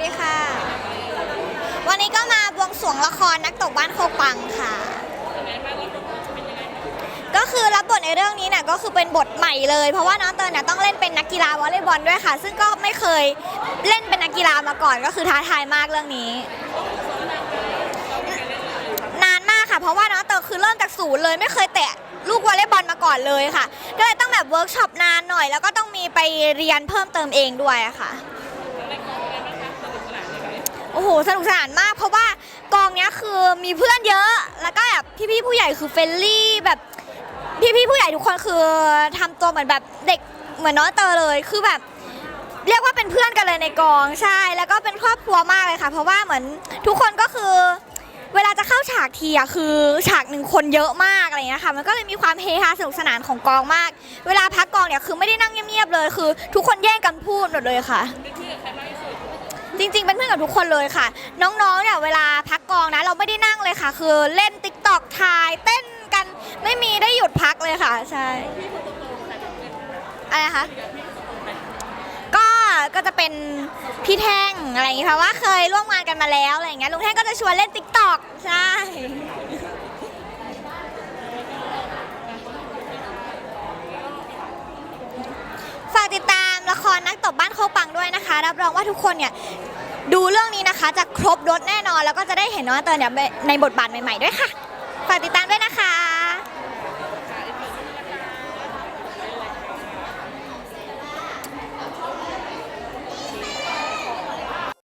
ดีค่ะ วันนี้ก็มาบวงสรวงละครนักตบบ้านโคกปังค่ะ ก็คือรับบทในเรื่องนี้เนี่ยก็คือเป็นบทใหม่เลย เพราะว่าน้องเตยเนี่ยต้องเล่นเป็นนักกีฬาวอลเลย์บอลด้วยค่ะ ซึ่งก็ไม่เคยเล่นเป็นนักกีฬามาก่อนก็คือท้าทายมากเรื่องนี้ นานมากค่ะ เพราะว่าน้องเตยคือเริ่มจากศูนย์เลยไม่เคยแตะลูกวอลเลย์บอลมาก่อนเลยค่ะ ก็เลยต้องแบบเวิร์กช็อปนานหน่อย แล้วก็ต้องมีไปเรียนเพิ่มเติมเองด้วยอะค่ะโอ้โห สนุกสนานมาก เพราะว่ากองเนี้ยคือมีเพื่อนเยอะ แล้วก็แบบพี่ๆผู้ใหญ่คือเฟรนลี่แบบพี่ๆผู้ใหญ่ทุกคนคือทำตัวเหมือนแบบเด็กเหมือนน้องเตอเลย คือแบบ เรียกว่าเป็นเพื่อนกันเลยในกองใช่ แล้วก็เป็นครอบครัวมากเลยค่ะ เพราะว่าเหมือนทุกคนก็คือ เวลาจะเข้าฉากทีอะคือฉากหนึ่งคนเยอะมากอะไรเงี้ยค่ะ มันก็เลยมีความเฮฮาสนุกสนานของกองมาก เวลาพักกองเนี่ยคือไม่ได้นั่งเงียบๆเลย คือ ทุกคนแย่งกันพูดหมดเลยค่ะ จริง ๆ เป็นเพื่อนกับทุกคนเลยค่ะ น้องๆเนี่ยเวลาพักกองนะเราไม่ได้นั่งเลยค่ะ คือเล่นติ๊กตอกถ่ายเต้นกันไม่มีได้หยุดพักเลยค่ะ ใช่อะไรนะคะก็ก็จะเป็นพี่แท่งอะไรอย่างงี้ค่ะว่าเคยร่วมงานกันมาแล้วอะไรอย่างเงี้ยลุงแท่งก็จะชวนเล่นติ๊กตอกใช่ฝากติดตามละครนักตบบ้านโคกปังด้วยนะคะ รับรองว่าทุกคนเนี่ยดูเรื่องนี้นะคะจะครบรถแน่นอน แล้วก็จะได้เห็นน้องเตยเนี่ยในบทบาทใหม่ๆด้วยค่ะ ฝากติดตามด้วยนะคะ